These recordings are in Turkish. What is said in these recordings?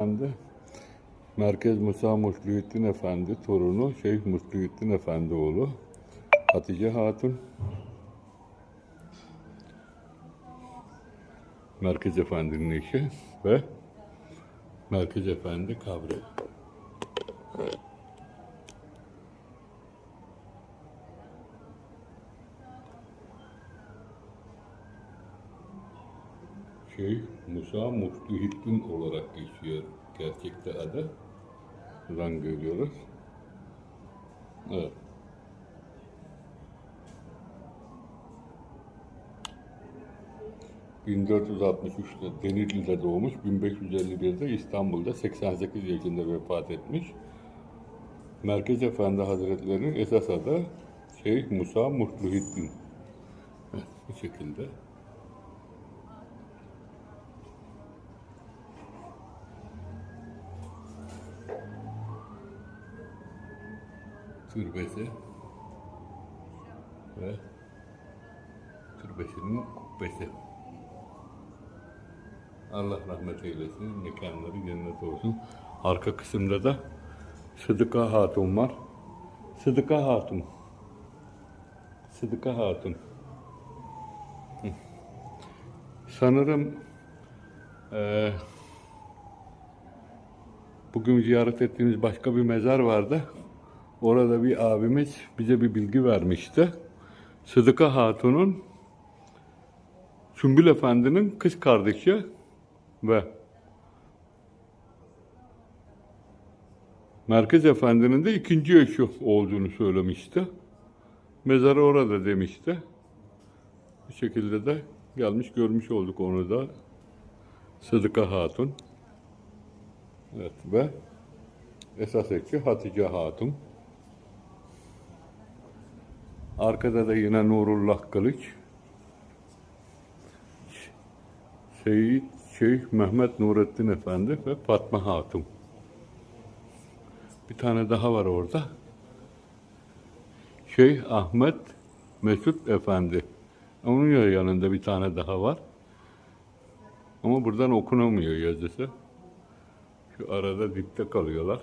Efendi, Merkez Musa Mutluettin Efendi torunu Şeyh Mutluettin Efendi oğlu Hatice Hatun Merkez Efendi'nin eşi ve Merkez Efendi kabri. Şeyh Musa Mutluettin olarak geçiyor gerçekte adı. Buradan görüyoruz. Evet. ...1463'te Denizli'de doğmuş, 1551'de İstanbul'da 88 yaşında vefat etmiş. Merkez Efendi Hazretleri'nin esas adı Şeyh Musa. Evet, Bu şekilde. Türbesi ve türbesinin kubbesi. Allah rahmet eylesin, mekanları cennet olsun. Arka kısımda da Sıdıka Hatun var. Sıdıka Hatun. Sıdıka Hatun. Sanırım eee Bugün ziyaret ettiğimiz başka bir mezar vardı. Orada bir abimiz bize bir bilgi vermişti. Sıdıka Hatun'un Sümbül Efendi'nin kız kardeşi ve Merkez Efendi'nin de ikinci eşi olduğunu söylemişti. Mezarı orada demişti. Bu şekilde de gelmiş görmüş olduk onu da. Sıdıka Hatun. Evet ve esas eşi Hatice Hatun. Arkada da yine Nurullah Kılıç. Seyit Şeyh Mehmet Nurettin Efendi ve Fatma Hatun. Bir tane daha var orada. Şeyh Ahmet Mesut Efendi. Onun ya- yanında bir tane daha var. Ama buradan okunamıyor yazısı. Şu arada dipte kalıyorlar.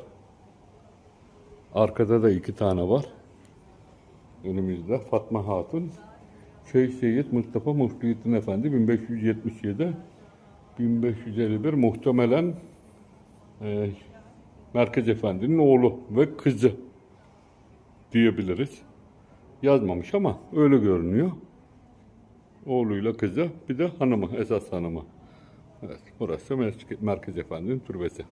Arkada da iki tane var. Önümüzde Fatma Hatun. Şeyh Seyyid Mustafa Muhyiddin Efendi 1577 1551 muhtemelen e, Merkez Efendi'nin oğlu ve kızı diyebiliriz. Yazmamış ama öyle görünüyor. Oğluyla kızı bir de hanımı, esas hanımı. Evet, burası Merkez Efendi'nin türbesi.